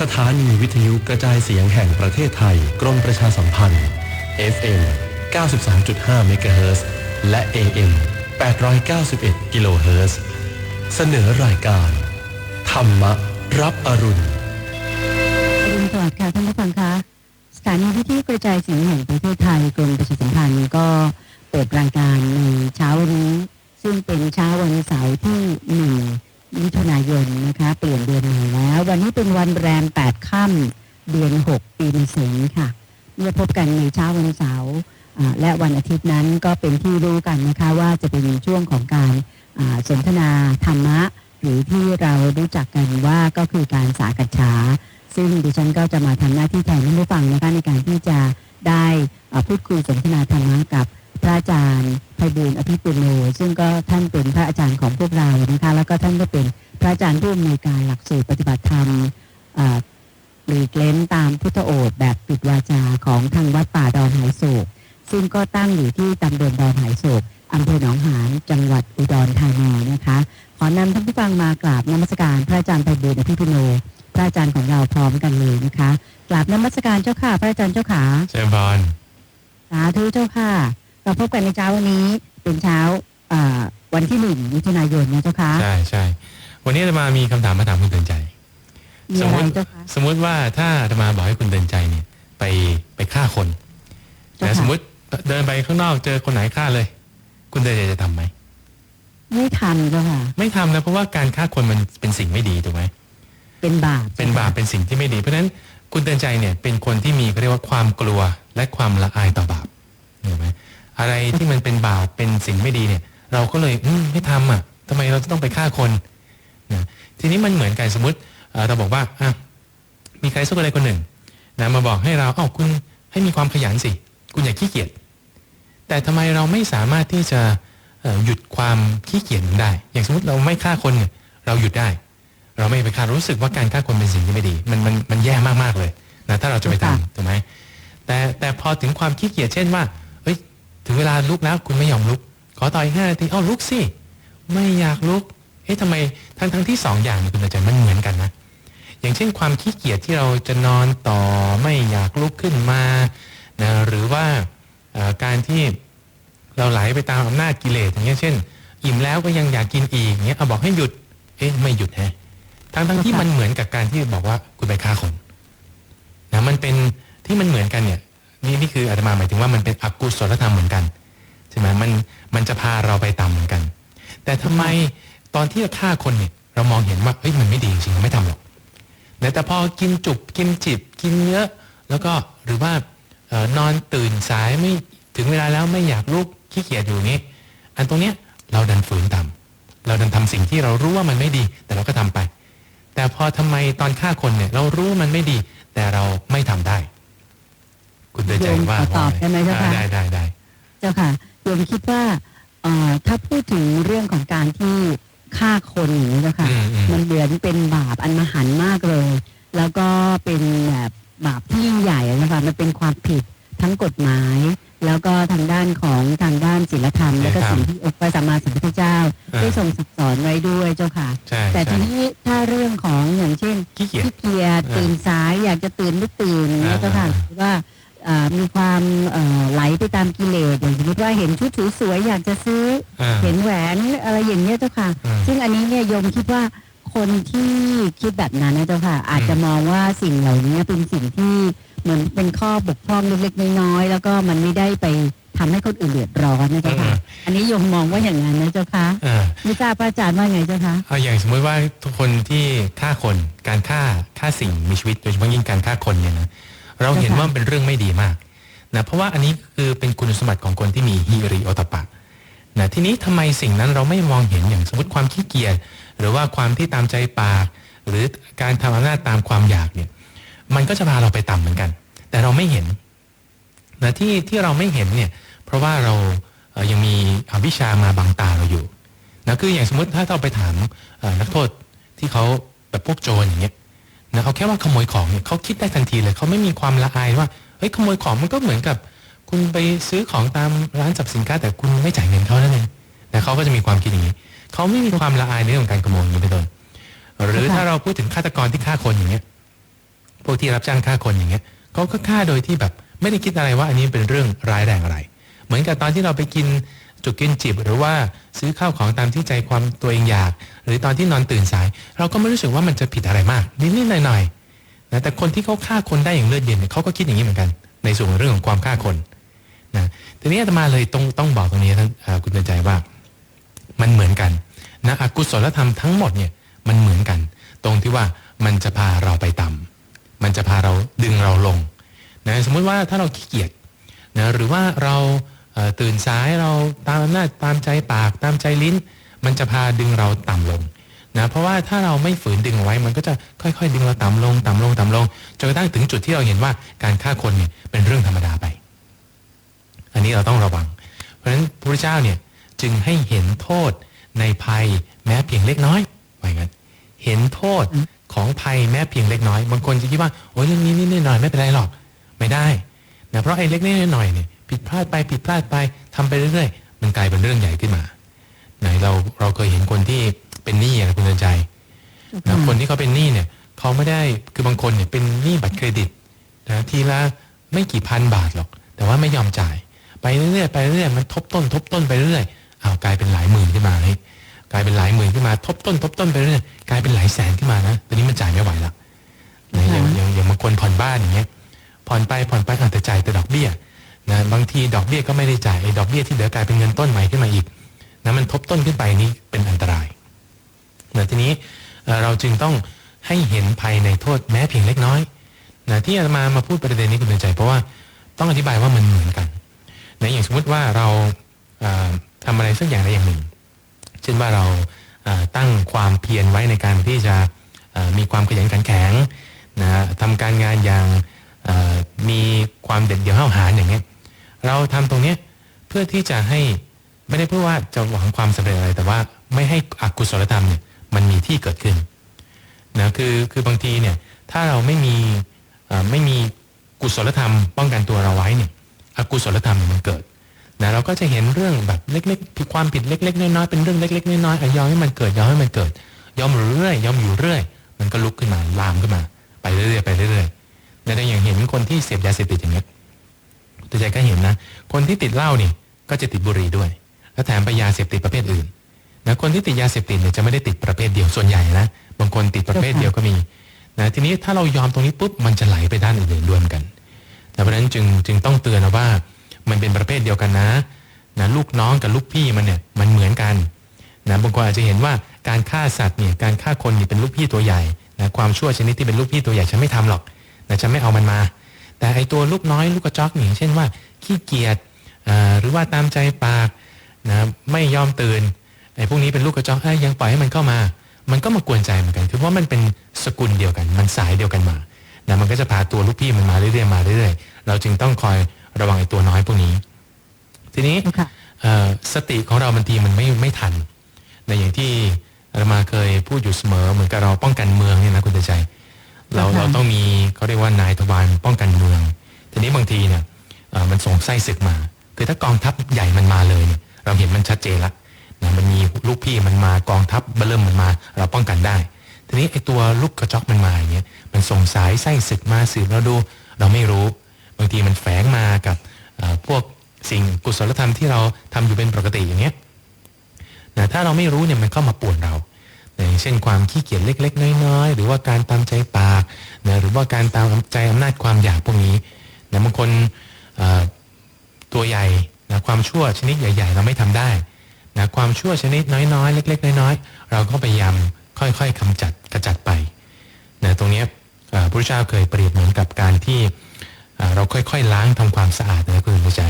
สถานีวิทยุกระจายเสียงแห่งประเทศไทย กรมประชาสัมพันธ์ FM 93.5เมกะเฮิรตซ์และ AM 891กิโลเฮิรตซ์เสนอรายการ ธรรมรับอรุณอรุณสวัสดิ์ค่ะท่านผู้ฟังคะสถานีวิทยุกระจายเสียงแห่งประเทศไทยกรมประชาสัมพันธ์ก็เปิดรายการในเช้าวันนี้ ซึ่งเป็นเช้าวันเสาร์ที่หนึ่ง มิถุนายนนะคะเปลี่ยนเดือนใหม่แล้ว วันนี้เป็นวันแรมแปดค่ำเดือนหกปีมะเสงค่ะเมื่อพบกันในเช้าวันเสาร์และวันอาทิตย์นั้นก็เป็นที่รู้กันนะคะว่าจะเป็นช่วงของการสนทนาธรรมะ หรือที่เรารู้จักกันว่าก็คือการสากัจฉาซึ่งดิฉันก็จะมาทำหน้าที่แทนท่านผู้ฟังนะคะในการที่จะได้พูดคุยสนทนาธรรมะกับ ระอาจารย์ไพบูลย์อภิปุโนซึ่งก็ท่านเป็นพระอาจารย์ของพวกเรานะคะแล้วก็ท่านก็เป็นพระอาจารย์ผู้อำนวยการหลักสูตรปฏิบัติธรรมเอ่อหลีกเล้นตามพุทธโอษฐ์แบบปิดวาจาของทางวัดป่าดอนหายโศก ซึ่งก็ตั้งอยู่ที่ตำบลดอนหายโศกอำเภอหนองหานจังหวัดอุดรธานีนะคะ ขอนำท่านผู้ฟังมากราบนมัสการพระอาจารย์ไพบูลย์อภิปุโนพระอาจารย์ของเราพร้อมกันเลยนะคะกราบนมัสการเจ้าค่ะพระอาจารย์เจ้าขาเชิญพรสาธุเจ้าค่ะ เราพบกันในเช้าวันนี้เป็นเช้าอ่าวันที่หนึ่งมิถุนายนนะเจ้าค่ะใช่ใช่วันนี้อาตมามีคำถามมาถามคุณเตือนใจมีสมอะมไรติเจ้าค่ะสมมติว่าถ้าอาตมาบอกให้คุณเตือนใจเนี่ย ไปไปฆ่าคนเจ้าแต่ค่ะสมมติเดินไปข้างนอกเจอคนไหนฆ่าเลย คุณเตือนใจจะทำไหมไม่ทันเจ้าค่ะ ไม่ทำนะเพราะว่าการฆ่าคนมันเป็นสิ่งไม่ดีถูกไหมเป็นบาปเป็นบาปเป็นสิ่งที่ไม่ดี เพราะฉะนั้นคุณเตือนใจเนี่ยเป็นคนที่มีเขาเรียกว่าความกลัวและความละอายต่อบาปเห็นไหม อะไรที่มันเป็นบาปเป็นสิ่งไม่ดีเนี่ย เราก็เลยอืมไม่ทำอะทำไมเราจะต้องไปฆ่าคนนะทีนี้มันเหมือนกันสมมติเอ่อเราบอกว่าอะมีใครสักคนใดคนหนึ่งนะมาบอกให้เราเอ้าคุณให้มีความขยันสิ คุณอย่าขี้เกียจแต่ทำไมเราไม่สามารถที่จะเอ่อหยุดความขี้เกียจนั้นได้ อย่างสมมติเราไม่ฆ่าคนเนี่ยเราหยุดได้ เราไม่ไปฆ่ารู้สึกว่าการฆ่าคนเป็นสิ่งที่ไม่ดี มันมันมันแย่มากๆเลยนะถ้าเราจะไปทำถูกไหมแต่แต่พอถึงความขี้เกียจเช่นว่าเฮ้ย ถึงเวลาลุกแล้วคุณไม่ยอมลุก ขอต่ออีกห้านาทีเอ้าลุกสิ ไม่อยากลุก เอ๊ะทำไมทั้งทั้งที่สองอย่างเนี่ยคุณอาจารย์มันเหมือนกันนะ อย่างเช่นความขี้เกียจที่เราจะนอนต่อไม่อยากลุกขึ้นมานะหรือว่าการที่เราไหลไปตามอำนาจกิเลสอย่างเงี้ยเช่น อิ่มแล้วก็ยังอยากกินอีกอย่างเงี้ยเอาบอกให้หยุด เอ๊ะไม่หยุดแฮะทั้งทั้งที่มันเหมือนกับการที่บอกว่าคุณไปฆ่าคนนะมันเป็นที่มันเหมือนกันเนี่ย นี่นี่คืออาตมาหมายถึงว่ามันเป็นอกุศลธรรมเหมือนกันใช่ไหมมันมันจะพาเราไปต่ำเหมือนกัน แต่ทำไมตอนที่จะฆ่าคนเนี่ยเรามองเห็นว่าเฮ้ยมันไม่ดีจริงๆเราไม่ทำหรอกแต่แต่พอกินจุบกินจิบกินเยอะแล้วก็หรือว่าเอนอนตื่นสายไม่ถึงเวลาแล้วไม่อยากลุกขี้เกียจอยู่งนี้ อันตรงเนี้ยเราดันฝืนทำเราดันทำสิ่งที่เรารู้ว่ามันไม่ดี แต่เราก็ทำไป แต่พอทำไมตอนฆ่าคนเนี่ยเรารู้มันไม่ดี แต่เราไม่ทำได้ คุณเตือนใจว่าโยมขอตอบได้ไหมเจ้าค่ะได้ได้ได้เจ้าค่ะโยมคิดว่าเอ่อถ้าพูดถึงเรื่องของการที่ฆ่าคนอย่างนี้เจ้าค่ะอืมอืมมันเหมือนเป็นบาปอันมหันต์มากเลย แล้วก็เป็นแบบบาปที่ยิ่งใหญ่นะคะมันเป็นความผิดทั้งกฎหมาย แล้วก็ทางด้านของทางด้านศีลธรรม แล้วก็สิ่งที่องค์พระสัมมาสัมพุทธเจ้าอ่าได้ทรงสั่งสอนไว้ด้วยเจ้าค่ะใช่แต่ใช่ทีนี้ถ้าเรื่องของอย่างเช่นขี้เกียจขี้เกียจอ่าตื่นสายอยากจะตื่นไม่ตื่นอ่าแล้วก็ค่ะหรือว่าเอ่อ มีความเอ่อไหลไปตามกิเลสอย่างสมมติว่าเห็นชุดสวยๆอยากจะซื้ออ่าเห็นแหวนอะไรอย่างเงี้ยเจ้าค่ะอืมซึ่งอันนี้เนี่ยโยมคิดว่าคนที่คิดแบบนั้นนะเจ้าค่ะ อาจจะมองว่าสิ่งเหล่านี้เป็นสิ่งที่เหมือนเป็นข้อบกพร่องเล็กๆน้อยๆแล้วก็มันไม่ได้ไปทำให้คนอื่นเดือดร้อนนะเจ้าค่ะ อันนี้โยมมองว่าอย่างนั้นนะเจ้าค่ะอ่าไม่ทราบพระอาจารย์ว่าไงเจ้าค่ะเอาอย่างสมมติว่าทุกคนที่ฆ่าคน การฆ่าฆ่าสิ่งมีชีวิตโดยเฉพาะยิ่งการฆ่าคนเนี่ยนะ เราเห็นว่ามันเป็นเรื่องไม่ดีมากนะเพราะว่าอันนี้คือเป็นคุณสมบัติของคนที่มีฮิริโอตปะนะทีนี้ทำไมสิ่งนั้นเราไม่มองเห็นอย่างสมมติความขี้เกียจหรือว่าความที่ตามใจปาก หรือการทำอำนาจตามความอยากเนี่ยมันก็จะพาเราไปต่ำเหมือนกัน แต่เราไม่เห็นนะที่ที่เราไม่เห็นเนี่ยเพราะว่าเรายังมีอวิชามาบังตาเราอยู่นะคืออย่างสมมติถ้าเราไปถามนักโทษที่เขาแบบพวกโจรอย่างเงี้ย นะเขาแค่ว่าขโมยของเนี่ยเขาคิดได้ทันทีเลยเขาไม่มีความละอายว่าเฮ้ยขโมยของมันก็เหมือนกับ คุณไปซื้อของตามร้านจับสินค้าแต่คุณไม่จ่ายเงินเขานั่นเองแต่เขาก็จะมีความคิดอย่างนี้เขาไม่มีความละอายในเรื่องของการขโมยอย่างนี้เป็นต้นหรือถ้าเราพูดถึงฆาตกรที่ฆ่าคนอย่างเงี้ยพวกที่รับจ้างฆ่าคนอย่างเงี้ยเขาก็ฆ่าโดยที่แบบไม่ได้คิดอะไรว่าอันนี้เป็นเรื่องร้ายแรงอะไร เหมือนกับตอนที่เราไปกิน จุกกินจิบหรือว่าซื้อข้าวของตามที่ใจความตัวเองอยาก หรือตอนที่นอนตื่นสาย เราก็ไม่รู้สึกว่ามันจะผิดอะไรมาก นิดๆหน่อยๆนะแต่คนที่เขาฆ่าคนได้อย่างเลือดเย็นเนี่ยเขาก็คิดอย่างนี้เหมือนกัน ในส่วนเรื่องของความฆ่าคนนะทีนี้อาตมาเลยต้องต้องบอกตรงนี้ท่านคุณเตือนใจว่ามันเหมือนกันนะอกุศลธรรมทั้งหมดเนี่ยมันเหมือนกัน ตรงที่ว่ามันจะพาเราไปต่ำมันจะพาเราดึงเราลงนะสมมุติว่าถ้าเราขี้เกียจนะหรือว่าเรา ตื่นสายเราตามอำนาจตามใจปากตามใจลิ้น มันจะพาดึงเราต่ำลงนะเพราะว่าถ้าเราไม่ฝืนดึงเอาไว้มันก็จะค่อยๆ ดึงเราต่ำลงต่ำลงต่ำลงจนกระทั่งถึงจุดที่เราเห็นว่าการฆ่าคนเนี่ยเป็นเรื่องธรรมดาไป อันนี้เราต้องระวัง เพราะฉะนั้นพระพุทธเจ้าเนี่ยจึงให้เห็นโทษในภัยแม้เพียงเล็กน้อยว่าอย่างนั้นเห็นโทษของภัยแม้เพียงเล็กน้อยบางคนจะคิดว่าโอ้ยเรื่องนี้นิดหน่อยไม่เป็นไรหรอกไม่ได้นะเพราะไอ้เล็กนิดหน่อยเนี่ย ผิดพลาดไปผิดพลาดไปทำไปเรื่อยๆ มันกลายเป็นเรื่องใหญ่ขึ้นมา ไหนเราเราเคยเห็นคนที่เป็นหนี้อะคุณเตือนใจนะคนที่เขาเป็นหนี้เนี่ยเขาไม่ได้คือบางคนเนี่ยเป็นหนี้บัตรเครดิตนะทีละไม่กี่พันบาทหรอก แต่ว่าไม่ยอมจ่าย ไปเรื่อยๆไปเรื่อยๆมันทบต้น ทบต้นไปเรื่อยๆอ้าวกลายเป็นหลายหมื่นขึ้นมาเลยกลายเป็นหลายหมื่นขึ้นมา ทบต้น ทบต้นไปเรื่อยๆกลายเป็นหลายแสนขึ้นมานะตอนนี้มันจ่ายไม่ไหวแล้วนะอย่างอย่างอย่างบางคนผ่อนบ้านอย่างเงี้ยผ่อนไปผ่อนไปอาจจะจ่ายแต่ดอกเบี้ย นะบางทีดอกเบี้ยก็ไม่ได้จ่ายดอกเบี้ยที่เหลือกลายเป็นเงินต้นใหม่ขึ้นมาอีกนะมันทบต้นขึ้นไปนี่เป็นอันตรายนะทีนี้เราจึงต้องให้เห็นภัยในโทษแม้เพียงเล็กน้อยนะที่อาตมามาพูดประเด็นนี้คุณเตือนใจ เพราะว่าต้องอธิบายว่ามันเหมือนกันนะอย่างสมมติว่าเราเอ่อทำอะไรสักอย่างใดอย่างหนึ่ง เช่นว่าเราตั้งความเพียรไว้ในการที่จะมีความขยันขันแข็งนะทำการงานอย่างมีความเด็ดเดี่ยวห้าวหาญอย่างเงี้ย เราทำตรงเนี้ยเพื่อที่จะให้ไม่ได้เพื่อว่าจะหวังความสำเร็จอะไร แต่ว่าไม่ให้อกุศลธรรมเนี่ยมันมีที่เกิดขึ้นนะคือคือบางทีเนี่ยถ้าเราไม่มีไม่มีกุศลธรรม ป้องกันตัวเราไว้เนี่ยอกุศลธรรมมันเกิดนะเราก็จะเห็นเรื่องแบบเล็กๆผิดความผิดเล็กๆน้อยๆเป็นเรื่องเล็กๆน้อยๆยอมให้มันเกิดยอมให้มันเกิด ยอมเรื่อยยอมอยู่เรื่อย มันก็ลุกขึ้นมาลามขึ้นมา ไปเรื่อยๆไปเรื่อยๆและอย่างเห็นคนที่เสพยาเสพติดอย่างเงี้ย ตัวใจก็เห็นนะ คนที่ติดเหล้านี่ก็จะติดบุหรี่ด้วย แล้วแถมไปยาเสพติดประเภทอื่นนะคนที่ติดยาเสพติดเนี่ยจะไม่ได้ติดประเภทเดียวส่วนใหญ่นะบางคนติดประเภทเดียวก็มีนะทีนี้ถ้าเรายอมตรงนี้ปุ๊บมันจะไหลไปด้านอื่นๆด้วยเหมือนกันแต่เพราะฉะนั้นจึงจึงต้องเตือนนะว่า มันเป็นประเภทเดียวกันนะนะลูกน้องกับลูกพี่มันเนี่ยมันเหมือนกันนะบางคนอาจจะเห็นว่าการฆ่าสัตว์เนี่ยการฆ่าคนเนี่ยเป็นลูกพี่ตัวใหญ่นะความชั่วชนิดที่เป็นลูกพี่ตัวใหญ่ฉันไม่ทำหรอกนะฉันไม่เอามันมา แต่ไอตัวลูกน้อยลูกกระจอกนี่อย่างเช่นว่าขี้เกียจอ่าหรือว่าตามใจปากนะไม่ยอมตื่นไอพวกนี้เป็นลูกกระจอกเอ้ยยังปล่อยให้มันเข้ามา มันก็มากวนใจเหมือนกันคือเพราะมันเป็นสกุลเดียวกัน มันสายเดียวกันมานะมันก็จะพาตัวลูกพี่มันมาเรื่อยๆมาเรื่อยๆเราจึงต้องคอยระวังไอ้ตัวน้อยพวกนี้ ทีนี้ค่ะเอ่อสติของเราบางทีมันไม่ไม่ทันในอย่างที่อาตมาเคยพูดอยู่เสมอเหมือนกับเราป้องกันเมืองเนี่ยนะคุณตาใจ เราค่ะเราต้องมีเขาเรียกว่านายทวารป้องกันเมือง ทีนี้บางทีเนี่ยเอ่อมันส่งไส้ศึกมา คือถ้ากองทัพใหญ่มันมาเลยเนี่ยเราเห็นมันชัดเจนละนะมันมีลูกพี่มันมากองทัพเบิ่มมันมา เราป้องกันได้ ทีนี้ไอ้ตัวลูกกระจอกมันมาอย่างเงี้ยมันส่งสายไส้ศึกมาสืบเราดูเราไม่รู้ บางทีมันแฝงมากับเอ่อพวกสิ่งกุศลธรรมที่เราทำอยู่เป็นปกติอย่างเงี้ยนะถ้าเราไม่รู้เนี่ยมันเข้ามาป่วนเรานะ อย่างเช่นความขี้เกียจเล็ก ๆ น้อยๆ หรือว่าการตามใจปากนะหรือว่าการตามใจอำนาจความอยากพวกนี้นะบางคนเอ่อตัวใหญ่นะความชั่วชนิดใหญ่ ๆ เราไม่ทำได้นะความชั่วชนิดน้อยๆ เล็ก ๆ น้อยๆ เราก็พยายามค่อยๆกำจัดกระจัดไปนะตรงเนี้ยเอ่อพระพุทธเจ้าเคยเปรียบเหมือนกับการที่อ่าเราค่อยๆ ล้างทำความสะอาดนะคุณผู้ใจ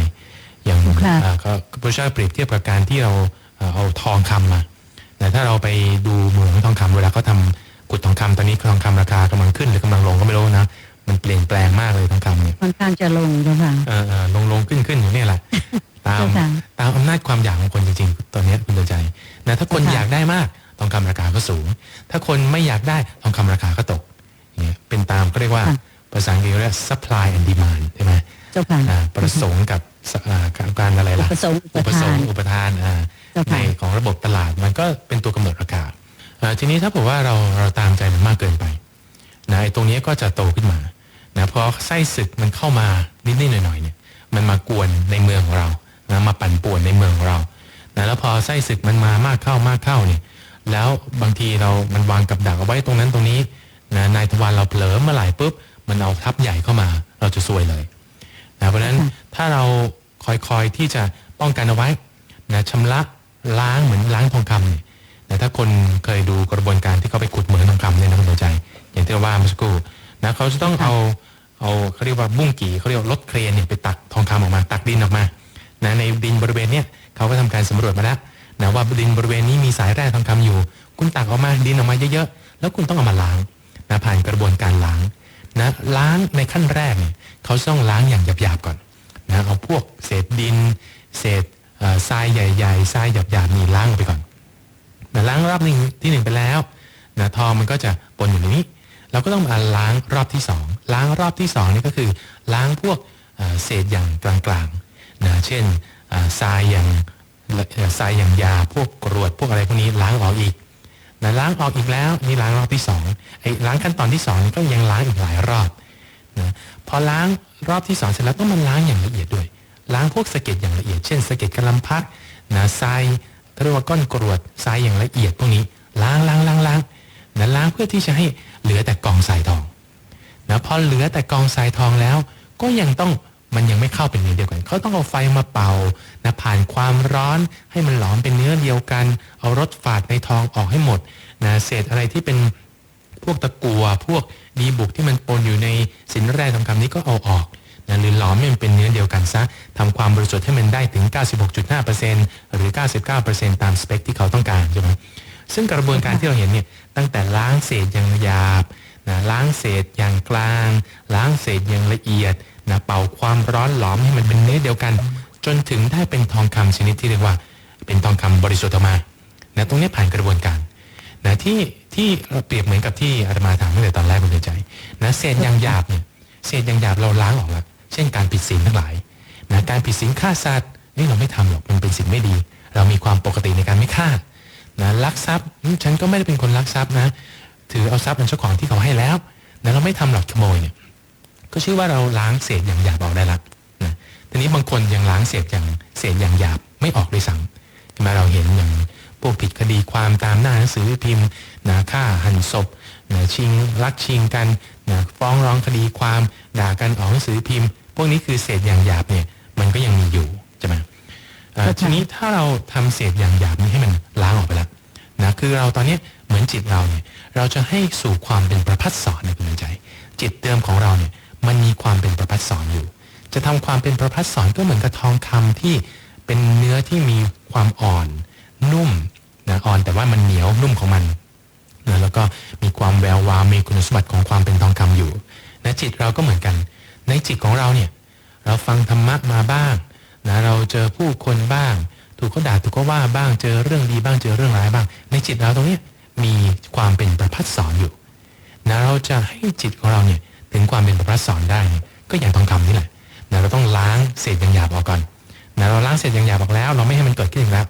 อย่างค่ะอ่าก็พระเจ้าเปรียบเทียบกับการที่เราอ่าเอาทองคำมา แต่ถ้าเราไปดูเหมืองทองคำเวลาเขาทำขุดทองคำตอนนี้ทองคำราคากำลังขึ้นหรือกำลังลงก็ไม่รู้นะมันเปลี่ยนแปลงมากเลยทองคำเนี่ยค่อนข้างจะลงเจ้าค่ะเออเออลงลงขึ้นขึ้นอยู่เนี่ยแหละตามเจ้าค่ะตามอำนาจความอยากของคนจริงๆ ตอนนี้คุณเตือนใจนะถ้าคนเจ้าค่ะอยากได้มากทองคำราคาก็สูง ถ้าคนไม่อยากได้ทองคำราคาก็ตกอย่างเงี้ยเป็นตามก็เรียกว่าภาษาอังกฤษเรียก supply and demand ใช่ไหมเจ้าค่ะอ่าประสงค์กับ สอ่ากับการอะไรล่ะอุปสงค์อุปทานอุปทานในของระบบตลาดมันก็เป็นตัวกำหนดราคาทีนี้ถ้าบอกว่าเราเราตามใจมันมากเกินไปนะไอ้ตรงนี้ก็จะโตขึ้นมานะพอไส้ศึกมันเข้ามานิดๆหน่อยๆเนี่ยมันมากวนในเมืองของเรานะมาปั่นป่วนในเมืองของเรานะแล้วพอไส้ศึกมันมามากเข้ามากเข้าเนี่ยแล้วบางทีเรามันวางกับดักเอาไว้ตรงนั้นตรงนี้นะนายทวารเราเผลอเมื่อไหร่ปุ๊บมันเอาทัพใหญ่เข้ามา เราจะซวยเลย นะเพราะฉะนั้นถ้าเราคอยๆที่จะป้องกันเอาไว้นะชำระล้างเหมือนล้างทองคำเนี่ยแต่ถ้าคนเคยดูกระบวนการที่เขาไปขุดเหมืองทองคำเนี่ยนะคุณดวใจ อย่างที่เราว่าเมื่อสักครู่นะเขาจะต้องเอาเอาเขาเรียกว่าบุ้งกี่เขาเรียกว่ารถเครนเนี่ยไปตักทองคำออกมา ตักดินออกมานะในดินบริเวณเนี่ยเขาก็ทำการสำรวจมาแล้วนะว่าดินบริเวณนี้มีสายแร่ทองคำอยู่ คุณตักออกมาดินออกมาเยอะๆแล้วคุณต้องเอามาล้างนะผ่านกระบวนการล้างนะล้างในขั้นแรกเนี่ย เขาต้องล้างอย่างหยาบๆก่อนนะเอาพวกเศษดิน เศษทรายใหญ่ๆทรายหยาบๆนี่ล้างไปก่อนนะล้างรอบหนึ่งที่หนึ่งไปแล้วนะทองมันก็จะปนอยู่ในนี้ เราก็ต้องมาล้างรอบที่สองล้างรอบที่สองนี่ก็คือล้างพวกเศษอย่างกลางๆนะเช่นทรายอย่างทรายอย่างยาพวกกรวดพวกอะไรพวกนี้ล้างออกอีกนะล้างออกอีกแล้วนี่ล้างรอบที่สองไอ้ล้างขั้นตอนที่สองนี่ก็ยังล้างอีกหลายรอบ นะพอล้างรอบที่สองเสร็จแล้วต้องมาล้างอย่างละเอียดด้วย ล้างพวกสะเก็ดอย่างละเอียด เช่นสะเก็ดกระลำพัดนะทรายเรียกว่าก้อนกรวดทรายอย่างละเอียดพวกนี้ ล้างล้างล้างล้างนะล้างเพื่อที่จะให้เหลือแต่กองทรายทองนะพอเหลือแต่กองทรายทองแล้ว ก็ยังต้องมันยังไม่เข้าเป็นเนื้อเดียวกัน เขาต้องเอาไฟมาเป่านะผ่านความร้อนให้มันหลอมเป็นเนื้อเดียวกัน เอารสฝาดในทองออกให้หมดนะเศษอะไรที่เป็นพวกตะกัวพวก ดีบุกที่มันปนอยู่ในสินแร่ทองคำนี้ก็เอาออกนะหรือหลอมให้มันเป็นเนื้อเดียวกันซะทำความบริสุทธิ์ให้มันได้ถึง 96.5%หรือ 99%ตามสเปคที่เขาต้องการใช่ไหมซึ่งกระบวนการที่เราเห็นเนี่ยตั้งแต่ล้างเศษอย่างหยาบนะล้างเศษอย่างกลาง ล้างเศษอย่างละเอียดนะเป่าความร้อนหลอมให้มันเป็นเนื้อเดียวกัน จนถึงได้เป็นทองคำชนิดที่เรียกว่า เป็นทองคำบริสุทธิ์ออกมานะตรงนี้ผ่านกระบวนการ นะที่ที่เราเปรียบเหมือนกับที่อาตมาถามตั้งแต่ตอนแรกคุณเตือนใจนะเศษยางหยาบเนี่ยเศษยางหยาบเราล้างออกแล้วเช่นการผิดศีลทั้งหลายนะการผิดศีลฆ่าสัตว์นี่เราไม่ทำหรอกมันเป็นสิ่งไม่ดี เรามีความปกติในการไม่ฆ่านะลักทรัพย์ฉันก็ไม่ได้เป็นคนลักทรัพย์นะ ถือเอาทรัพย์เป็นเจ้าของที่เขาให้แล้วนะเราไม่ทำหรอกขโมยเนี่ยก็ชื่อว่าเราล้างเศษอย่างหยาบออกได้ละนะทีนี้บางคนยังล้างเศษอย่างเศษอย่างหยาบไม่ออกด้วยซ้ำใช่ไหมเราเห็นอย่าง พวกผิดคดีความตามหน้าหนังสือพิมพ์นะฆ่าหันศพนะชิงลักชิงกันนะฟ้องร้องคดีความด่ากันออกหนังสือพิมพ์ พวกนี้คือเศษอย่างหยาบเนี่ยมันก็ยังมีอยู่ใช่ไหมเอ่อเข้าใจทีนี้ถ้าเราทำเศษอย่างหยาบนี้ให้มันล้างออกไปแล้วนะคือเราตอนเนี้ยเหมือนจิตเราเนี่ยเราจะให้สู่ความเป็นประพัดสอนในคุณใจ จิตเดิมของเราเนี่ยมันมีความเป็นประพัดสอนอยู่ จะทำความเป็นประพัดสอนก็เหมือนกับทองคำที่เป็นเนื้อที่มีความอ่อน นุ่มนะอ่อนแต่ว่ามันเหนียวนุ่มของมันนะแล้วก็มีความแวววาวมีคุณสมบัติของความเป็นทองคำอยู่นะจิตเราก็เหมือนกัน ในจิตของเราเนี่ยเราฟังธรรมะมาบ้างนะเราเจอผู้คนบ้าง ถูกเขาด่าถูกเขาว่าบ้างเจอเรื่องดีบ้างเจอเรื่องร้ายบ้าง ในจิตเราตรงนี้มีความเป็นประพัดสอนอยู่นะเราจะให้จิตของเราเนี่ยถึงความเป็นประพัดสอนได้ ก็อย่างทองคำนี่แหละนะเราต้องล้างเศษยางหยาบออกก่อนนะเราล้างเศษยางหยาบออกแล้ว เราไม่ให้มันเกิดขึ้นอีกแล้ว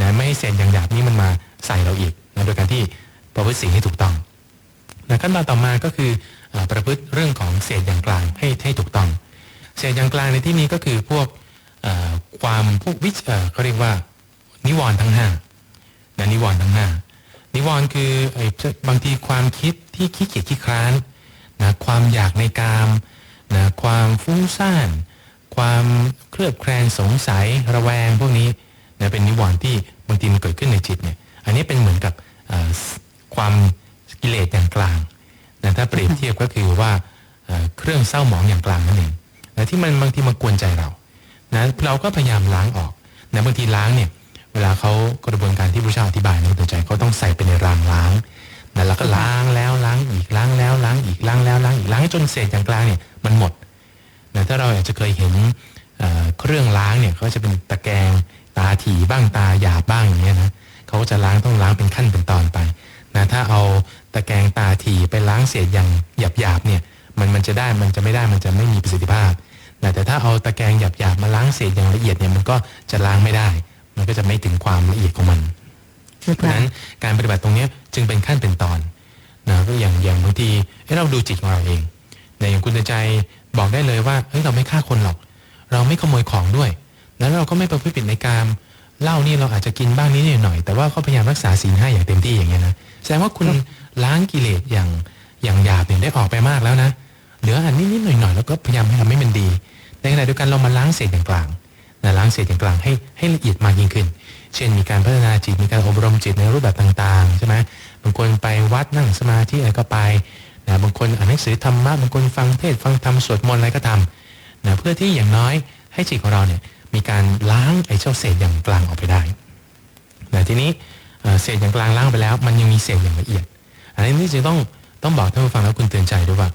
นะไม่ให้เศษอย่างหยาบนี้มันมาใส่เราอีกนะโดยการที่ประพฤติสิ่งที่ถูกต้องนะขั้นตอนต่อมาก็คืออประพฤติเรื่องของเศษอย่างกลางให้ให้ถูกต้อง เศษอย่างกลางในที่นี้ก็คือพวกความพวกวิชเขาเรียกว่า นิวรณ์ทั้งห้านะนิวรณ์ทั้งห้านิวรณ์คือไอ้บางทีความคิดที่ขี้เกียจขี้คร้านนะความอยากในกามนะความฟุ้งซ่าน ความเคลือบแคลงสงสัยระแวงพวกนี้ นะเป็นนิวรณ์ที่บางทีมันเกิดขึ้นในจิตเนี่ย อันนี้เป็นเหมือนกับความกิเลสอย่างกลางนะถ้าเปรียบเทียบก็คือว่าเครื่องเศร้าหมองอย่างกลางนั่นเองนะที่มันบางทีมากวนใจเรานะเราก็พยายามล้างออกนะบางทีล้างเนี่ยเวลาเขากระบวนการที่พระเจ้าอธิบายในตัวใจเขาต้องใส่ไปในรางล้างนะแล้วก็ล้างแล้วล้างอีกล้างแล้วล้างอีกล้างแล้วล้างอีกล้างจนเศษอย่างกลางเนี่ยมันหมดนะถ้าเราอาจจะเคยเห็นเอ่อเครื่องล้างเนี่ยเขาจะเป็นตะแกรง ตาถี่บ้างตาหยาบบ้างอย่างเงี้ยนะเขาก็จะล้างต้องล้างเป็นขั้นเป็นตอนไปนะถ้าเอาตะแกรงตาถี่ไปล้างเศษอย่างหยาบหยาบๆเนี่ยมันมันจะได้มันจะไม่ได้มันจะไม่มีประสิทธิภาพนะแต่ถ้าเอาตะแกรงหยาบหยาบๆมาล้างเศษอย่างละเอียดเนี่ยมันก็จะล้างไม่ได้ มันก็จะไม่ถึงความละเอียดของมัน เพราะฉะนั้นการปฏิบัติตรงนี้จึงเป็นขั้นเป็นตอนนะก็อย่างอย่างบางทีเราดูจิตของเราเองในอย่างคุณใจบอกได้เลยว่าเฮ้ยเราไม่ฆ่าคนหรอก เราไม่ขโมยของด้วย แล้วเราก็ไม่ประพฤติผิดในกามเหล้านี่เราอาจจะกินบ้างนิดหน่อยแต่ว่าเขาพยายามรักษาศีลห้าอย่างเต็มที่อย่างเงี้ยนะแสดงว่าคุณล้างกิเลสอย่างอย่างหยาบเนี่ยได้ออกไปมากแล้วนะเหลืออันนิดๆหน่อยๆแล้วก็พยายามทำให้มันดีในขณะเดียวกันเรามาล้างเศษอย่างกลางนะล้างเศษอย่างกลางให้ให้ละเอียดมากยิ่งขึ้น เช่น มีการพัฒนาจิตมีการอบรมจิตในรูปแบบต่างๆใช่ไหมบางคนไปวัดนั่งสมาธิอะไรก็ไปนะบางคนอ่านหนังสือธรรมะบางคนฟังเทศน์ฟังธรรมสวดมนต์อะไรก็ทำนะเพื่อที่อย่างน้อยให้จิตของเราเนี่ย มีการล้างไอ้เจ้าเศษอย่างกลางออกไปได้นะทีนี้เศษอย่างกลางล้างไปแล้ว มันยังมีเศษอย่างละเอียด อันนี้จึงต้องต้องบอกท่านผู้ฟังแล้วคุณเตือนใจด้วยว่า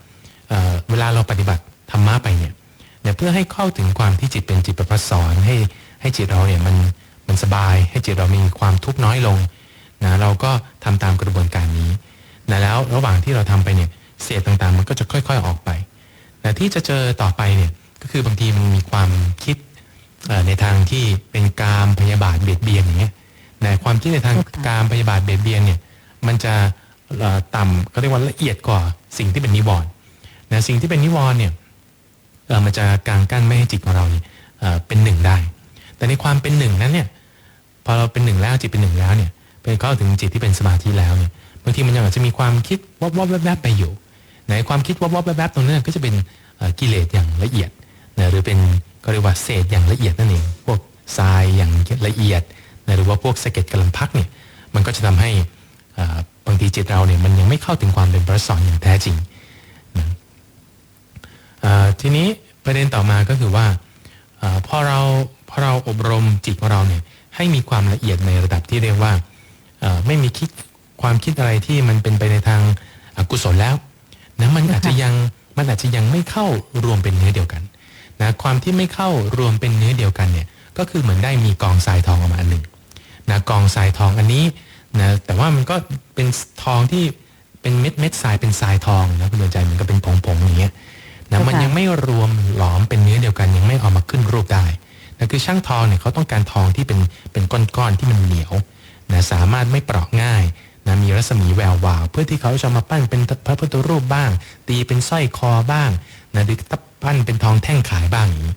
เเวลาเราปฏิบัติธรรมะไปเนี่ยเพื่อให้เข้าถึงความที่จิตเป็นจิตประพัสสอนให้ให้จิตเราเนี่ยมันมันสบาย ให้จิตเรามีความทุกข์น้อยลงนะเราก็ทำตามกระบวนการนี้นะแล้วระหว่างที่เราทำไปเนี่ยเศษต่างๆ มันก็จะค่อย ๆออกไปแต่ที่จะเจอต่อไปเนี่ยก็คือบางทีมันมีความคิด ในทางที่เป็นกามพยาบาทเบียดเบียนอย่างเงี้ยแต่ความคิดในทางค่ะกามพยาบาทเบียดเบียนเนี่ยมันจะเอ่อต่ำก็เรียกว่าละเอียดกว่าสิ่งที่เป็นนิวรณ์นะสิ่งที่เป็นนิวรณ์เนี่ยเอ่อมันจะกางกั้นไม่ให้จิตของเราเนี่ยเอ่อเป็นหนึ่งได้ แต่ในความเป็นหนึ่งนั้นเนี่ยพอเราเป็นหนึ่งแล้วจิตเป็นหนึ่งแล้วเนี่ยเป็นเข้าถึงจิตที่เป็นสมาธิแล้วเนี่ยบางทีมันยังอาจจะมีความคิดวบวบแวบๆไปอยู่ในความคิดวบวบแวบๆตรงนั้นก็จะเป็นเอ่อกิเลสอย่างละเอียดนะหรือเป็น ก็เรียกว่าเศษอย่างละเอียดนั่นเอง พวกทรายอย่างละเอียดนะหรือว่าพวกสะเก็ดกระลำพักเนี่ยมันก็จะทำให้บางทีจิตเราเนี่ยมันยังไม่เข้าถึงความเป็นพระสอนอย่างแท้จริงนะทีนี้ประเด็นต่อมาก็คือว่าอพอเราพอเราอบรมจิตของเราเนี่ยให้มีความละเอียดในระดับที่เรียกว่าไม่มีคิดความคิดอะไรที่มันเป็นไปในทางอกุศลแล้วนะมันอาจจะยังมันอาจจะยังไม่เข้ารวมเป็นเนื้อเดียวกัน นะความที่ไม่เข้ารวมเป็นเนื้อเดียวกันเนี่ยก็คือเหมือนได้มีกองทรายทองออกมาอันหนึ่งนะกองทรายทองอันนี้นะแต่ว่ามันก็เป็นทองที่เป็นเม็ดเม็ดทรายเป็นทรายทองนะคุณดวงใจมันก็เป็นผงผงๆอย่างเงี้ยนะมันค่ะยังไม่รวมหลอมเป็นเนื้อเดียวกันยังไม่เอามาขึ้นรูปได้นะคือช่างทองเนี่ยเขาต้องการทองที่เป็นเป็นก้อนๆที่มันเหนียวนะสามารถไม่เปราะง่ายนะมีรัศมีแวววาว เพื่อที่เขาจะมาปั้นเป็นพระพุทธรูปบ้าง ตีเป็นสร้อยคอบ้าง นะหรือปั้นเป็นทองแท่งขายบ้างอย่างนี้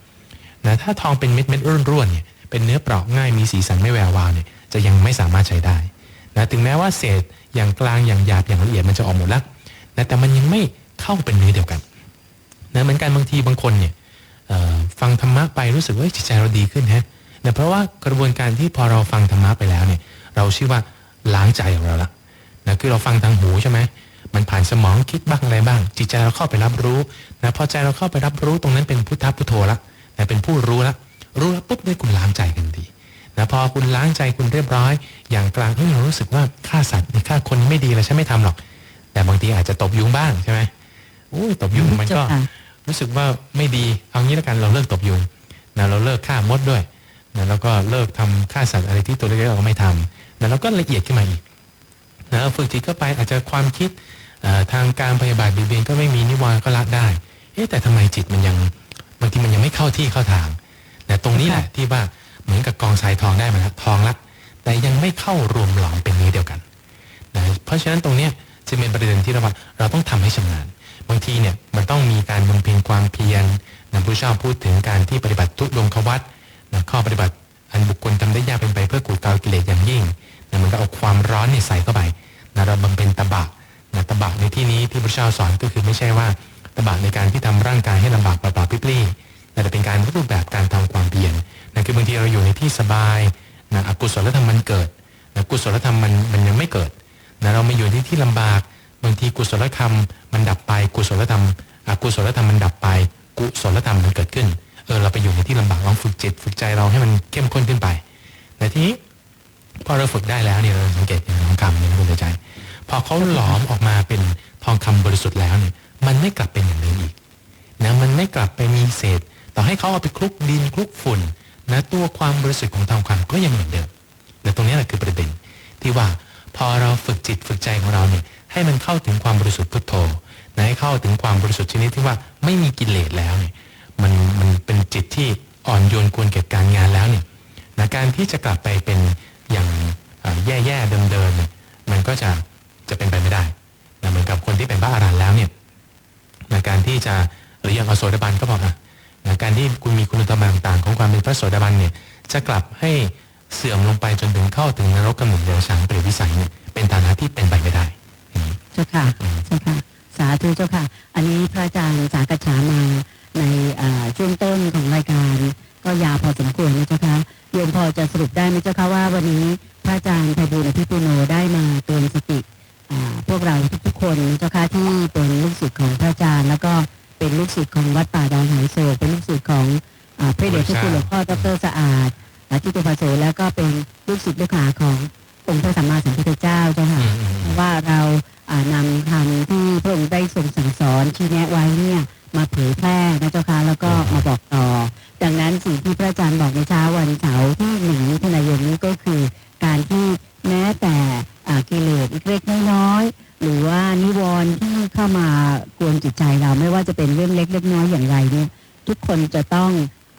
นะถ้าทองเป็นเม็ดเม็ดร่วนๆเนี่ยเป็นเนื้อเปราะง่ายมีสีสันไม่แวววาวเนี่ยจะยังไม่สามารถใช้ได้นะถึงแม้ว่าเศษอย่างกลางอย่างหยาบอย่างละเอียดมันจะออกหมดแล้วนะแต่มันยังไม่เข้าเป็นเนื้อเดียวกันนะเหมือนกันบางทีบางคนเนี่ยฟังธรรมะไปรู้สึกว่าจิตใจเราดีขึ้นฮะนะเพราะว่ากระบวนการที่พอเราฟังธรรมะไปแล้วเนี่ยเราชื่อว่าล้างใจของเราละนะคือเราฟังทางหูใช่ไหมมันผ่านสมองคิดบ้างอะไรบ้าง จิตใจเราเข้าไปรับรู้นะพอใจเราเข้าไปรับรู้ตรงนั้นเป็นพุทธพุทโธละนะเป็นผู้รู้ละรู้แล้วปุ๊บเนี่ยคุณล้างใจกันดีนะพอคุณล้างใจคุณเรียบร้อย อย่างกลางเฮ้ยเรารู้สึกว่าฆ่าสัตว์นี่ฆ่าคนไม่ดีแล้วฉันไม่ทำหรอก แต่บางทีอาจจะตบยุงบ้างใช่ไหมอุ้ยตบยุงมันก็เจ้าค่ะรู้สึกว่าไม่ดีเอางี้แล้วกันเราเลิกตบยุงนะเราเลิกฆ่ามดด้วยนะแล้วก็เลิกทำฆ่าสัตว์อะไรที่ตัวเล็กๆเราก็ไม่ทำนะแล้วก็ละเอียดขึ้นมาอีกนะฝึกจิตเข้าไปอาจจะความคิดเอ่อทางการพยาบาทเบียดเบียนก็ไม่มีนิวรณ์ก็ละได้ เอ๊ะแต่ทำไมจิตมันยังบางทีมันยังไม่เข้าที่เข้าทางนะตรงนี้แหละที่ว่าเหมือนกับกองทรายทองได้มาแล้วทองละแต่ยังไม่เข้ารวมหลอมเป็นเนื้อเดียวกันนะเพราะฉะนั้นตรงเนี้ยจึงเป็นประเด็นที่เราว่าเราต้องทำให้ชำนาญ บางทีเนี่ยมันต้องมีการบำเพ็ญความเพียรนะพระเจ้าพูดถึงการที่ปฏิบัติทุดงควัตนะข้อปฏิบัติอันบุคคลทำได้ยากเป็นไปเพื่อกูดเกลากิเลสอย่างยิ่งนะมันก็เอาความร้อนเนี่ยใส่เข้าไปนะเราบำเพ็ญตบะนะตบะในที่นี้ที่พระเจ้าสอนก็คือไม่ใช่ว่า ตบะในการที่ทำร่างกายให้ลำบากเปล่าๆปรี้ๆแต่เป็นการรูปแบบการทำความเพียรนะคือบางทีเราอยู่ในที่สบายนะอกุศลธรรมมันเกิดนะกุศลธรรมมันมันยังไม่เกิดนะเรามาอยู่ที่ที่ลำบาก บางทีกุศลธรรมมันดับไป กุศลธรรมอกุศลธรรมมันดับไป กุศลธรรมมันเกิดขึ้นเออเราไปอยู่ในที่ลำบากลองฝึกจิตฝึกใจเราให้มันเข้มข้นขึ้นไปแต่ทีนี้พอเราฝึกได้แล้วเนี่ยเราสังเกตอย่างทองคำเนี่ยนะคุณใจ พอเขาหลอมออกมาเป็นทองคำบริสุทธิ์แล้วเนี่ย มันไม่กลับเป็นอย่างเดิมอีกนะมันไม่กลับไปมีเศษ ต่อให้เขาเอาไปคลุกดินคลุกฝุ่นนะตัวความบริสุทธิ์ของทองคำก็ยังเหมือนเดิมแต่ตรงนี้แหละคือประเด็น ที่ว่าพอเราฝึกจิตฝึกใจของเราเนี่ยให้มันเข้าถึงความบริสุทธิ์พุทโธนะให้เข้าถึงความบริสุทธิ์ชนิดที่ว่าไม่มีกิเลสแล้วเนี่ยมันมันเป็นจิตที่อ่อนโยนควรแก่การงานแล้วเนี่ยนะการที่จะกลับไปเป็นอย่างแย่ๆเดิมๆเนี่ยมันก็จะจะเป็นไปไม่ได้นนะเหมือนกับคนที่เป็นบ้าอารันแล้วเนี่ย นะการที่จะหรืออย่างอโสดาบันก็บอกอะนะการที่คุณมีคุณธรรมต่างๆ ของความเป็นพระโสดาบันเนี่ยจะกลับให้เสื่อมลงไปจนถึงเข้าถึงนรกกำเนิดเดรัจฉานเปรตวิสัยเนี่ยเป็นฐานะที่เป็นไปไม่ได้อย่างนี้เจ้าค่ะเจ้าค่ะสาธุเจ้าค่ะ อันนี้พระอาจารย์สากฉามาในช่วงต้นของรายการ ก็ยาวพอสมควรนะเจ้าค่ะโยมพอจะสรุปได้ไหมเจ้าค่ะว่าวันนี้พระอาจารย์ไพบูลย์อภิปุโนได้มาเตือนสติ พวกเราทุกๆคนนะเจ้าค่ะที่เป็นลูกศิษย์ของพระอาจารย์ แล้วก็เป็นลูกศิษย์ของวัดป่าดอนหายโศกเป็นลูกศิษย์ของอ่าพระเดชพระคุณหลวงพ่อดรสะอาดและที่ตุภาโสแล้วก็เป็นลูกศิษย์ลูกหาขององค์พระสัมมาสัมพุทธเจ้าเจ้าค่ะอืมอืมอืมว่าเราอ่านำคำที่พระองค์ได้ทรงสั่งสอนชี้แนะไว้เนี่ยมาเผยแพร่นะเจ้าค่ะแล้วก็มาบอกต่อ ดังนั้นสิ่งที่พระอาจารย์บอกในเช้าวันเสาร์ที่หนึ่งมิถุนายนนี้ก็คือการที่ แม้แต่อ่ากิเลสเล็กๆน้อยๆหรือว่านิวรณ์ที่เข้ามากวนจิตใจเราไม่ว่าจะเป็นเรื่องเล็กเล็กน้อยอย่างไรเนี่ย ทุกคนจะต้อง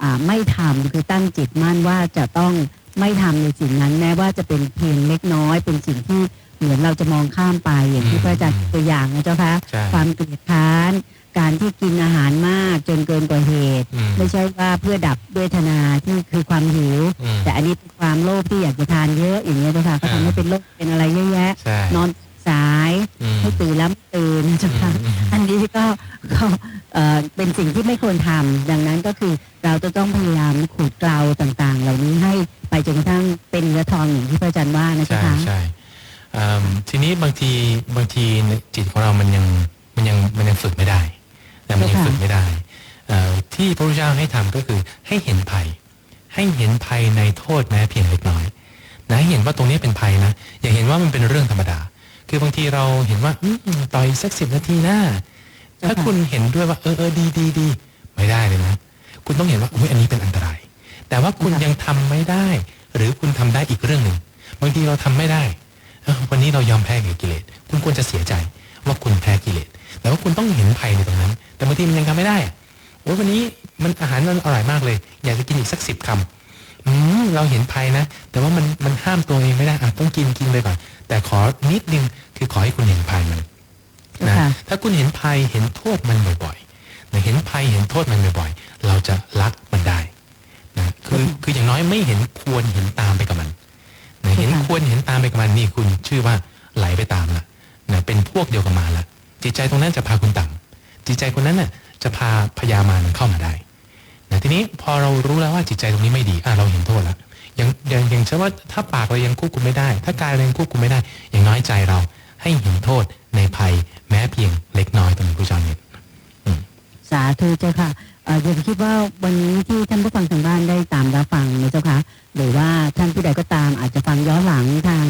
อาไม่ทำคือตั้งจิตมั่นว่าจะต้องไม่ทำในสิ่งนั้น แม้ว่าจะเป็นเพียงเล็กน้อย เป็นสิ่งที่เหมือนเราจะมองข้ามไปอย่างที่พระอาจารย์ตัวอย่างนะเจ้าคะใช่ความเกลียดค้าน การที่กินอาหารมากจนเกินกว่าเหตุอืมไม่ใช่ว่าเพื่อดับเวทนาที่คือความหิวอืมแต่อันนี้เป็นความโลภที่อยากจะทานเยอะอย่างเงี้ยเจ้าค่ะก็ทำให้เป็นโรคเป็นอะไรเยอะแยะใช่นอนสายอืมให้ตื่นแล้วไม่ตื่นนะเจ้าค่ะอืมอืมอันนี้ก็ก็เอ่อเป็นสิ่งที่ไม่ควรทำดังนั้นก็คือเราจะต้องพยายามขูดเกลาต่างๆ เหล่านี้ให้ไปจนกระทั่งเป็นเนื้อทองอย่างที่พระอาจารย์ว่านะเจ้าใช่ค่ะใช่อืมทีนี้บางทีบางทีจิตของเรามันยังมันยังมันยังฝึกไม่ได้ แต่มันยังค่ะฝึกไม่ได้เอ่อที่พระพุทธเจ้าให้ทำก็คือให้เห็นภัย ให้เห็นภัยในโทษแม้เพียงเล็กน้อยนะให้เห็นว่าตรงนี้เป็นภัยนะอย่าเห็นว่ามันเป็นเรื่องธรรมดา คือบางทีเราเห็นว่าอืมต่อยสักสิบนาทีนะถ้าคุณเห็นด้วยว่าเออเออดีดีดีไม่ได้เลยนะ คุณต้องเห็นว่าอุ้ยอันนี้เป็นอันตราย แต่ว่าคุณยังทำไม่ได้ หรือคุณทำได้อีกเรื่องหนึ่งบางทีเราทำไม่ได้เอ้าวันนี้เรายอมแพ้กับกิเลส คุณควรจะเสียใจว่าคุณแพ้กิเลส แต่ว่าคุณต้องเห็นภัยในตรงนั้น แต่บางทีมันยังทำไม่ได้อะโอ้ยวันนี้มันอาหารมันอร่อยมากเลย อยากจะกินอีกสักสิบคำอืมเราเห็นภัยนะ แต่ว่ามันมันห้ามตัวเองไม่ได้อะต้องกินกินไปก่อนแต่ขอนิดนึงคือขอให้คุณเห็นภัยมันนะค่ะถ้าคุณเห็นภัยเห็นโทษมันบ่อยๆนะเห็นภัยเห็นโทษมันบ่อยๆ เราจะรักมันได้นะคือคืออย่างน้อยไม่เห็นควรเห็นตามไปกับมันนะเห็นควรเห็นตามไปกับมันนี่คุณชื่อว่าไหลไปตามละนะเป็นพวกเดียวกับมารละ จิตใจตรงนั้นจะพาคุณต่ำจิตใจคนนั้นน่ะจะพาพยามารเข้ามาได้นะทีนี้พอเรารู้แล้วว่าจิตใจตรงนี้ไม่ดีอะเราเห็นโทษแล้วอย่างอย่างอย่างเช่นว่าถ้าปากเรายังควบคุมไม่ได้ ถ้ากายเรายังควบคุมไม่ได้ อย่างน้อยใจเราให้เห็นโทษในภัยแม้เพียงเล็กน้อยตรงนี้ผู้ชมเนี่ยสาธุเจ้าค่ะเอ่อโยมคิดว่าวันนี้ที่ท่านผู้ฟังทางบ้านได้ตามรับฟังนะเจ้าค่ะหรือว่าท่านผู้ใดก็ตามอาจจะฟังย้อนหลังทาง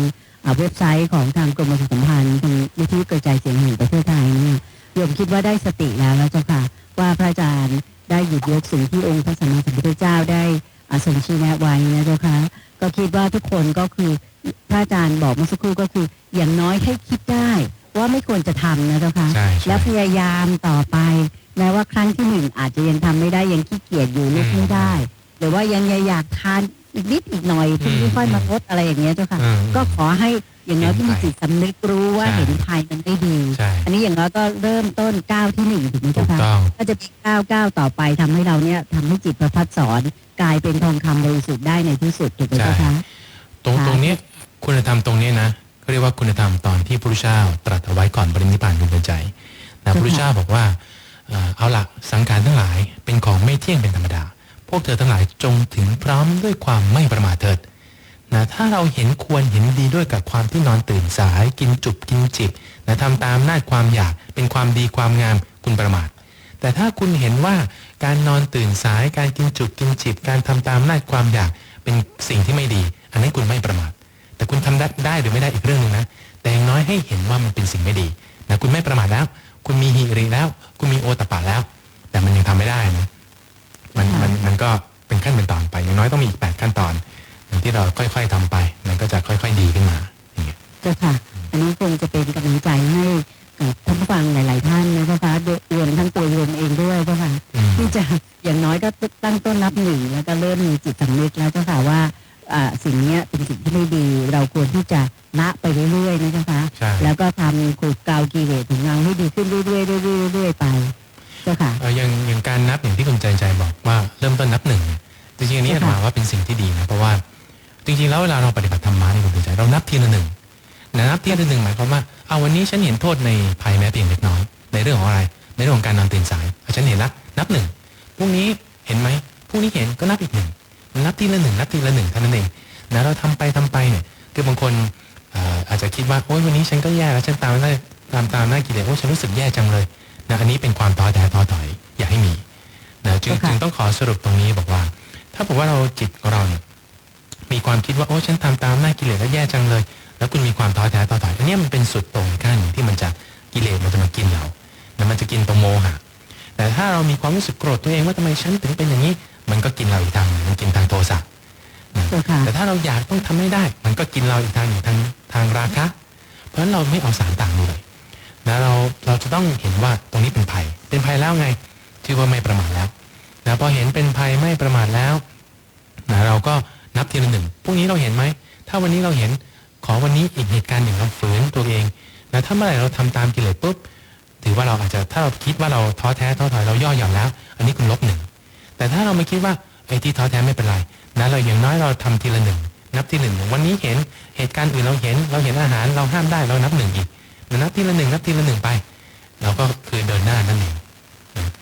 เอ่อเว็บไซต์ของทางกรมประชาสัมพันธ์ทางวิทยุกระจายเสียงแห่งประเทศไทยเนี่ยโยมคิดว่าได้สติแล้วนะเจ้าค่ะ ว่าพระอาจารย์ได้หยิบยกสิ่งที่องค์พระสัมมาสัมพุทธเจ้าได้อาทรงชี้แนะไว้นะเจ้าค่ะก็คิดว่าทุกคนก็คือพระอาจารย์บอกเมื่อสักครู่ก็คือ อย่างน้อยให้คิดได้ ว่าไม่ควรจะทำนะเจ้าค่ะใช่ใช่และพยายามต่อไปแม้ว่าครั้งที่หนึ่งอาจจะยังทำไม่ได้ยังขี้เกียจอยู่ลุกไม่ได้ หรือว่ายังอยากทาน อีกนิดอีกหน่อยถึงค่อยมาลดอะไรอย่างเงี้ยเจ้าค่ะอืมก็ขอให้อย่างน้อยเห็ที่นมีภัยจิตสำนึกรู้ว่าใช่เห็นภัยมันไม่ดีใช่อันนี้อย่างน้อยก็เริ่มต้นก้าวที่หนึ่งถูกไหมถูเจ้ากค่ะต้องก็จะเป็นก้าวก้าวต่อไปทำให้เราเนี่ยทำให้จิตประพัดสอนกลายเป็นทองคำบริสุทธิ์ได้ในที่สุดถูกไหมเจ้าคะตรงค่ะตรงเนี้ยคุณธรรมตรงเนี้ยนะเขาเรียกว่าคุณธรรมตอนที่พระพุทธเจ้าตรัสเอาไว้ก่อนปรินิพพานคุณเป็นใจนะพระพุทธเจ้าบอกว่าเอ่อเอาละสังขารทั้งหลายเป็นของไม่เที่ยงเป็นธรรมดา พวกเธอทั้งหลายจงถึงพร้อมด้วยความไม่ประมาทเถิดนะถ้าเราเห็นควรเห็นดีด้วยกับความที่นอนตื่นสาย กินจุบกินจิบนะทำตามน้าความอยากเป็นความดีความงามคุณประมาท แต่ถ้าคุณเห็นว่าการนอนตื่นสายการกินจุกกินจิบ การทำตามน้าความอยากเป็นสิ่งที่ไม่ดี อันนั้นคุณไม่ประมาท แต่คุณทำได้ได้หรือไม่ได้อีกเรื่องหนึงนะแต่อย่างน้อยให้เห็นว่ามันเป็นสิ่งไม่ดีนะคุณไม่ประมาทแล้ว คุณมีฮิริแล้ว คุณมีโอตปะแล้ว แต่มันยังทำไม่ได้นะ มันมันมันก็เป็นขั้นเป็นตอนไป อย่างน้อยต้องมีอีกแปดขั้นตอนอย่างที่เราค่อย ๆทำไป มันก็จะค่อย ๆดีขึ้นมาอย่างเงี้ยเจ้าค่ะ อันนี้คงจะเป็นกำลังใจให้กับท่านผู้ฟังหลาย ๆ ท่านนะเจ้าค่ะรวมทั้งตัวโยมเองด้วยเจ้าค่ะอืมที่จะอย่างน้อยก็ตั้งต้นนับหนึ่งแล้วก็เริ่มมีจิตสำนึกแล้วเจ้าค่ะว่าอ่าสิ่งเนี้ยเป็นสิ่งที่ไม่ดี เราควรที่จะละไปเรื่อยๆนะเจ้าค่ะใช่แล้วก็ทำขูดเกลากิเลสเจ้าค่ะเอ่อ อย่างอย่างการนับอย่างที่คุณใจใจบอกว่าเริ่มต้นนับหนึ่งเนี่ยจริงๆอันนี้ใช่อาค่ะตมาว่าเป็นสิ่งที่ดีนะเพราะว่าจริงๆแล้วเวลาเราปฏิบัติธรรมะเนี่ยคุณใจใจเรานับทีละหนึ่งนะนับทีละหนึ่งหมายความว่าเอาวันนี้ฉันเห็นโทษในภัยแม้เพียงเล็กน้อยในเรื่องของอะไรในเรื่องของการนอนตื่นสายเอาฉันเห็นละนับหนึ่งพรุ่งนี้เห็นไหมพรุ่งนี้เห็นก็นับอีกหนึ่งนับทีละหนึ่งนับทีละหนึ่งเท่านั้นเองนะเราทำไปทำไปเนี่ยคือบางคนเอ่ออาจจะคิดว่าโอ้ยวันนี้ฉันก็แย่แล้วฉันตามได้ตามตามหน้ากิเลสโอ้ยฉันรู้สึกแย่จังเลย นะอันนี้เป็นความท้อแท้ท้อถอยอย่าให้มีนะจึงค่ะจึงต้องขอสรุปตรงนี้บอกว่า ถ้าบอกว่าเราจิตของเราเนี่ยมีความคิดว่าโอ้ฉันตามตามหน้ากิเลสแล้วแย่จังเลย แล้วคุณมีความท้อแท้ท้อถอยอันเนี้ยมันเป็นสุดตรงขั้นที่มันจะกิเลสมันจะมากินเราแล้วมันจะกินตรงโมหะแต่ถ้าเรามีความรู้สึกโกรธตัวเองว่าทำไมฉันถึงเป็นอย่างนี้ มันก็กินเราอีกทางหนึ่งมันกินทางโทสะนะเจ้าค่ะแต่ถ้าเราอยากต้องทำให้ได้ มันก็กินเราอีกทางหนึ่งทางทางราคะ เพราะฉะนั้นเราไม่เอาสารต่างเลย นะเราเราจะต้องเห็นว่าตรงนี้เป็นภัย เป็นภัยแล้วไงชื่อว่าไม่ประมาทแล้วนะพอเห็นเป็นภัยไม่ประมาทแล้วนะเราก็นับทีละหนึ่งพรุ่งนี้เราเห็นไหมถ้าวันนี้เราเห็นขอวันนี้อีกเหตุการณ์หนึ่งเราฝืนตัวเองนะถ้าเมื่อไหร่เราทำตามกิเลสปุ๊บถือว่าเราอาจจะถ้าเราคิดว่าเราท้อแท้ท้อถอยเราย่อหย่อนแล้ว อันนี้คุณลบหนึ่งแต่ถ้าเราไม่คิดว่าไอ้ที่ท้อแท้ไม่เป็นไรนะเราอย่างน้อยเราทำทีละหนึ่งนับทีหนึ่งวันนี้เห็นเหตุการณ์อื่นเราเห็น เราเห็นอาหารเราห้ามได้เรานับหนึ่งอีก นับทีละหนึ่งนับทีละหนึ่งไป เราก็คือเดินหน้านั่นเอง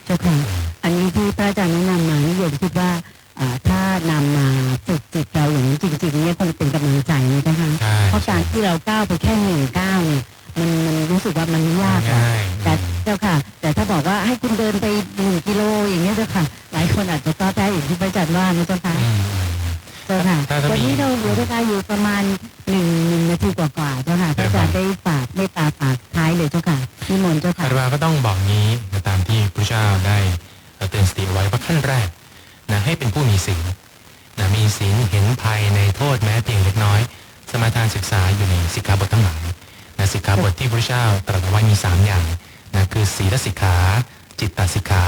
เจ้าค่ะอันนี้ที่พระอาจารย์แนะนำมานิยมคิดว่าอ่าถ้านำมาฝึกจิตเราอย่างนี้จริงๆเนี่ยต้องเป็นกำลังใจนะเจ้าค่ะใช่เพราะการที่เราก้าวไปแค่หนึ่งก้าวเนี่ยมันมันรู้สึกว่ามันยากอะง่ายแต่เจ้าค่ะ แต่ถ้าบอกว่าให้คุณเดินไปหนึ่งกิโลอย่างเงี้ยเจ้าค่ะ หลายคนอาจจะท้อแท้อย่างที่พระอาจารย์ว่านะเจ้าค่ะอืมอืม เจ้าค่ะถ้าถ้ามีวันนี้เราเหลือเวลาอยู่ประมาณหนึ่งหนึ่งนาทีกว่าๆเจ้าค่ะพระอาจารย์ได้ฝากเมตตาฝากท้ายเลยเจ้าค่ะนิมนต์เจ้าค่ะอาตมาก็ต้องบอกงี้นะตามที่พระเจ้าได้เตือนสติเอาไว้ว่าขั้นแรกนะให้เป็นผู้มีศีลนะมีศีลเห็นภัยในโทษแม้เพียงเล็กน้อย สมาทานศึกษาอยู่ในสิกขาบททั้งหลายนะสิกขาบทที่พระเจ้าตรัสเอาไว้มีสามอย่างนะคือศีลสิกขา จิตตสิกขา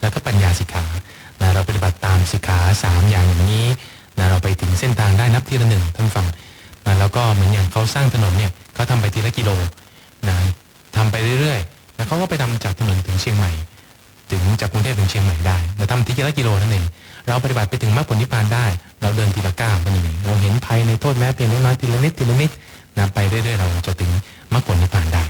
แล้วก็ปัญญาสิกขานะเราปฏิบัติตามสิกขาสามอย่างอย่างนี้ นะเราไปถึงเส้นทางได้นับทีละหนึ่งท่านฟังนะแล้วก็เหมือนอย่างเขาสร้างถนนเนี่ยเขาทำไปทีละกิโลนะทำไปเรื่อยๆแล้วเขาก็ไปทำจากถนนถึงเชียงใหม่ ถึงจากกรุงเทพถึงเชียงใหม่ได้เราทำทีละกิโลนั่นเองเราปฏิบัติไปถึงมรรคผลนิพพานได้ เราเดินทีละก้าวนั่นเองเราเห็นภัยในโทษแม้เพียงเล็กน้อยทีละนิดทีละนิดนะไปเรื่อยๆเราจะถึงมรรคผลนิพพานได้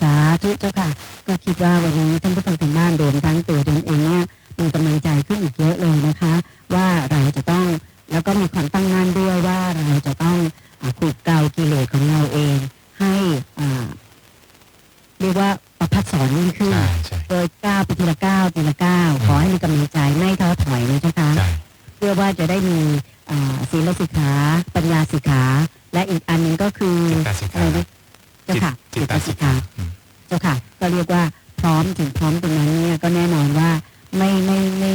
สาธุเจ้าค่ะ ก็คิดว่าวันนี้ท่านผู้ฟังทางบ้านรวมทั้งตัวตนเองเนี่ยมีกำลังใจขึ้นอีกเยอะเลยนะคะ ว่าเราจะต้อง แล้วก็มีความตั้งมั่นด้วยว่าเราจะต้องอ่าขูดเกลากิเลสของเราเอง ให้อ่าเรียกว่าประพัดสอนยิ่งขึ้นใช่ใช่โดยก้าวไปทีละก้าวทีละก้าวขอให้มีกำลังใจไม่ท้อถอยนะเจ้าค่ะใช่เพื่อว่าจะได้มีอ่าศีลสิกขาปัญญาสิกขา และอีกอันหนึ่งก็คือจิตตสิกอะไรขานะเจ้าค่ะจิตตสิกขาอืมเจ้าค่ะ ก็เรียกว่าพร้อมถึงพร้อมตรงนั้นเนี่ยก็แน่นอนว่าไม่ไม่ไม่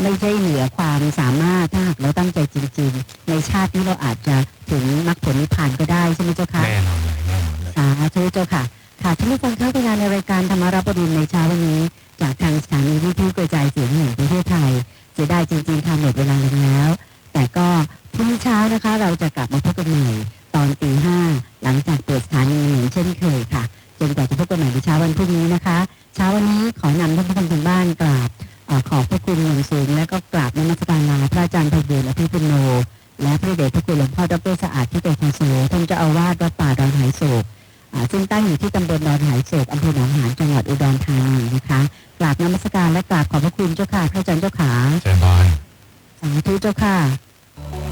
ไม่ใช่เหนือความสามารถถ้าหากเราตั้งใจจริง ๆ ในชาตินี้เราอาจจะถึงมรรคผลนิพพานก็ได้ใช่ไหมเจ้าค่ะแน่นอนเลยแน่นอนเลยสาธุเจ้าค่ะ ค่ะท่านผู้ฟังเข้าไปงานในรายการธรรมารับดินในเช้าวันนี้ จากทางสถานีวิทยุกระจายเสียงแห่งประเทศไทยเสียดายจริงๆค่ะหมดเวลาลงแล้ว แต่ก็พรุ่งนี้เช้านะคะ เราจะกลับมาพบกันใหม่ตอนตีห้าหลังจากเปิดสถานีเหมือนเช่นเคยค่ะจนกว่าจะพบกันใหม่ในเช้าวันพรุ่งนี้นะคะ เช้าวันนี้ขอนำท่านผู้ฟังทางบ้านกราบเอ่อ ขอบพระคุณอย่างสูง และก็กราบนมัสการลาพระอาจารย์ไพบูลย์และพี่ปุณโญและพระเดชพระคุณหลวงพ่อดรสะอาดที่เป็นคอนโซท่านเจ้าอาวาสวัดป่าดอนหายโศกอ่าซึ่งตั้งอยู่ที่ตำบลดอนหายโศกอำเภอหนองหานจังหวัดอุดรธานีนะคะกราบนมัสการและกราบขอบพระคุณเจ้าค่ะพระอาจารย์เจ้าขาเจริญพรสาธุเจ้าค่ะ